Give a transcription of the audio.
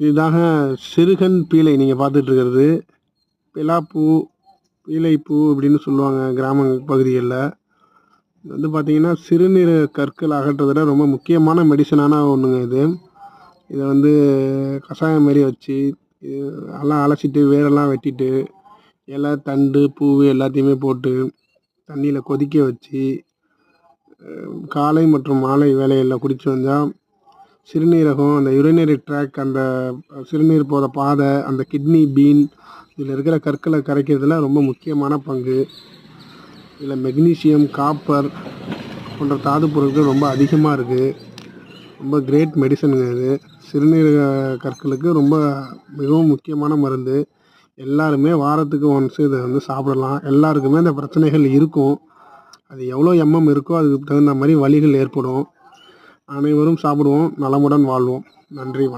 இதாக சிறுகன் பீலை நீங்கள் பார்த்துட்டு இருக்கிறது பிலாப்பூ பீலைப்பூ அப்படின்னு சொல்லுவாங்க கிராம பகுதிகளில். இது வந்து பார்த்திங்கன்னா சிறுநீரக கற்கள் அகற்றுறதுல ரொம்ப முக்கியமான மெடிசனான ஒன்றுங்க இது. இதை வந்து கஷாயம் மாரி வச்சு இது எல்லாம் அலசிட்டு வேரெல்லாம் வெட்டிட்டு இலை தண்டு பூ எல்லாத்தையுமே போட்டு தண்ணியில் கொதிக்க வச்சு காலை மற்றும் மாலை வேளைகளில் குடித்து வந்தால் சிறுநீரகம் அந்த யுரினரி ட்ராக் அந்த சிறுநீர் போகிற பாதை அந்த கிட்னி பீன் இதில் இருக்கிற கற்களை கரைக்கிறதுல ரொம்ப முக்கியமான பங்கு. இதில் மெக்னீசியம் காப்பர் போன்ற தாது பொருட்கள் ரொம்ப அதிகமாக இருக்குது ரொம்ப கிரேட் மெடிசனுங்க இது. சிறுநீரக கற்களுக்கு ரொம்ப மிகவும் முக்கியமான மருந்து. எல்லாருமே வாரத்துக்கு ஒன்ஸ் இதை வந்து சாப்பிடலாம். எல்லாருக்குமே அந்த பிரச்சனைகள் இருக்கும். அது எவ்வளோ எம்எம் இருக்கோ அதுக்கு தகுந்த மாதிரி வலிகள் ஏற்படும். அனைவரும் சாப்பிடுவோம். நலமுடன் வாழ்வோம். நன்றி வணக்கம்.